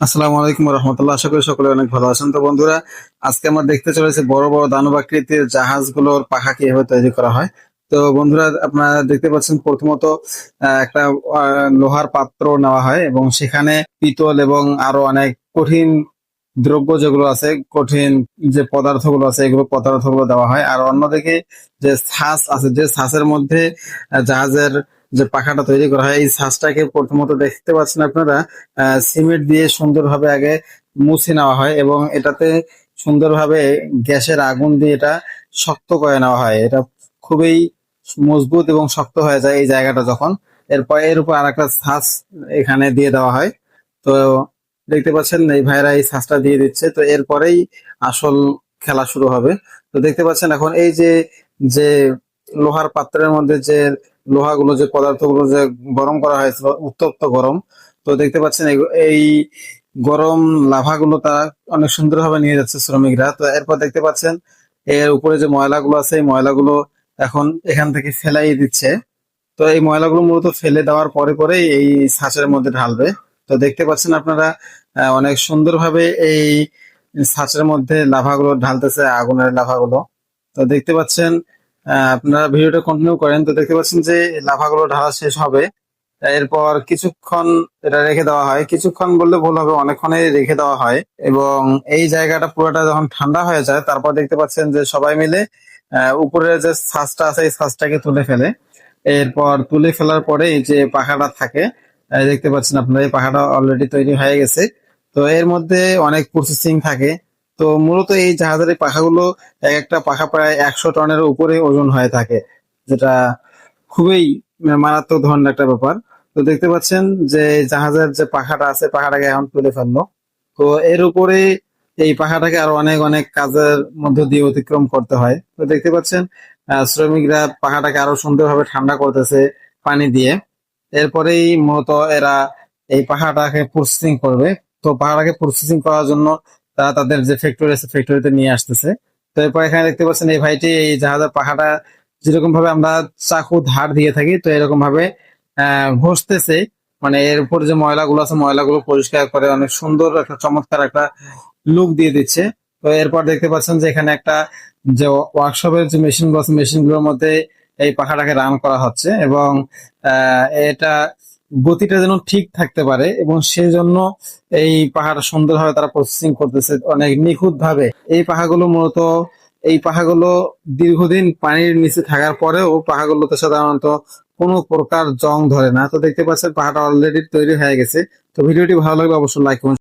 আসসালামু আলাইকুম রহমতুল্লাহ। আশা করি সকলে অনেক ভালো আছেন। তো বন্ধুরা, আজকে আমরা দেখতে চলেছি বড় বড় দানব আকৃতির জাহাজগুলোর পাখা কীভাবে তৈরি করা হয়। তো বন্ধুরা, আপনারা দেখতে পাচ্ছেন প্রথমত একটা লোহার পাত্র নেওয়া হয় এবং সেখানে পিতল এবং আরও অনেক কঠিন দ্রব্য যেগুলো আছে, কঠিন যে পদার্থগুলো আছে, এগুলো পদার্থগুলো দেওয়া হয়। আর অন্যদিকে যে ছাঁচ আছে, যে ছাঁচের মধ্যে জাহাজের যে পাখাটা তৈরি করা হয়, এই ছাঁচটাকে প্রথমত দেখতে পাচ্ছেন আপনারা সিমেন্ট দিয়ে সুন্দরভাবে আগে মুছে নেওয়া হয় এবং এটাতে সুন্দরভাবে গ্যাসের আগুন দিয়ে এটা শক্ত করে নেওয়া হয়। এটা খুবই মজবুত এবং শক্ত হয়ে যায় এই জায়গাটা যখন। এরপর এর উপর আর একটা ছাঁচ এখানে দিয়ে দেওয়া হয়। তো দেখতে পাচ্ছেন, এই ভাইরা এই ছাঁচটা দিয়ে দিচ্ছে। তো এরপরেই আসল খেলা শুরু হবে। তো দেখতে পাচ্ছেন এখন এই যে যে লোহার পাত্রের মধ্যে যে লোহাগুলো, যে পদার্থগুলো যে গরম করা হয়েছিল, উত্তপ্ত গরম। তো দেখতে পাচ্ছেন, এই গরম লাভাগুলো তারা অনেক সুন্দরভাবে নিয়ে যাচ্ছে শ্রমিকরা। তো এরপর দেখতে পাচ্ছেন, এর উপরে যে ময়লাগুলো আছে, এই ময়লাগুলো এখন এখান থেকে ফেলাই দিচ্ছে। তো এই ময়লাগুলো মূলত ফেলে দেওয়ার পরে পরেই এই ছাঁচের মধ্যে ঢালবে। তো দেখতে পাচ্ছেন আপনারা অনেক সুন্দরভাবে এই ছাঁচের মধ্যে লাভাগুলো ঢালতেছে, আগুনের লাভাগুলো। তো দেখতে পাচ্ছেন আপনারা ভিডিওটা কন্টিনিউ করেন, তো দেখতে পাচ্ছেন যে লাভাগুলো ঢালা শেষ হবে। এরপর কিছুক্ষণ এটা রেখে দেওয়া হয়। কিছুক্ষণ বললে ভুল হবে অনেকক্ষণই রেখে দেওয়া হয় এবং এই জায়গাটা পুরোটা যখন ঠান্ডা হয়ে যায়, তারপর দেখতে পাচ্ছেন যে সবাই মিলে উপরের যে ছাঁচটা আছে, এই ছাঁচটাকে তুলে ফেলে। এরপর তুলে ফেলার পরে এই যে পাখাটা থাকে দেখতে পাচ্ছেন আপনারা, এই পাখাটা অলরেডি তৈরি হয়ে গেছে। তো এর মধ্যে অনেক প্রসেসিং থাকে। তো মূলত এই জাহাজের পাখাগুলো এক একটা পাখা প্রায় একশো টনের উপরে ওজন হয়ে থাকে, যেটা খুবই মারাত্মক ধরনের একটা ব্যাপার। তো দেখতে পাচ্ছেন যে জাহাজের যে পাখাটা আছে, পাখাটাকে এখন তুলে ফেলল। তো এর উপরে এই পাখাটাকে আরও অনেক অনেক কাজের মধ্য দিয়ে অতিক্রম করতে হয়। তো দেখতে পাচ্ছেন শ্রমিকরা পাখাটাকে আরও সুন্দরভাবে ঠান্ডা করতেছে পানি দিয়ে। এরপরেই মূলত এরা এই পাখাটাকে প্রসেসিং করবে। তো পাখাটাকে প্রসেসিং করার জন্য তারা তাদের যে ফ্যাক্টরি আছে ফ্যাক্টরিতে নিয়ে আসতেছে। তো এরপর এখানে দেখতে পাচ্ছেন এই ভাইটি এই জাহাজের পাখাটা যেরকম ভাবে আমরা চাকু ধার দিয়ে থাকি, তো এরকম ভাবে ঘষতেছে। মানে এর উপর যে ময়লাগুলো আছে, ময়লাগুলো পরিষ্কার করে অনেক সুন্দর একটা চমৎকার একটা লুক দিয়ে দিচ্ছে। তো এরপর দেখতে পাচ্ছেন যে এখানে একটা যে ওয়ার্কশপের যে মেশিনগুলো আছে মেশিনগুলোর মধ্যে এই পাখাটাকে রান করা হচ্ছে এবং এটা গতিটা যেন ঠিক থাকতে পারে এবং সেই জন্য এই পাখাটা সুন্দরভাবে তারা প্রসেসিং করতেছে অনেক নিখুঁত ভাবে এই পাহাড়গুলো মূলত, এই পাহাড়গুলো দীর্ঘদিন পানির নিচে থাকার পরেও পাহাড়গুলোতে সাধারণত কোনো প্রকার জং ধরে না। তো দেখতে পাচ্ছেন পাহাড়টা অলরেডি তৈরি হয়ে গেছে। তো ভিডিওটি ভালো লাগলে অবশ্যই লাইক করুন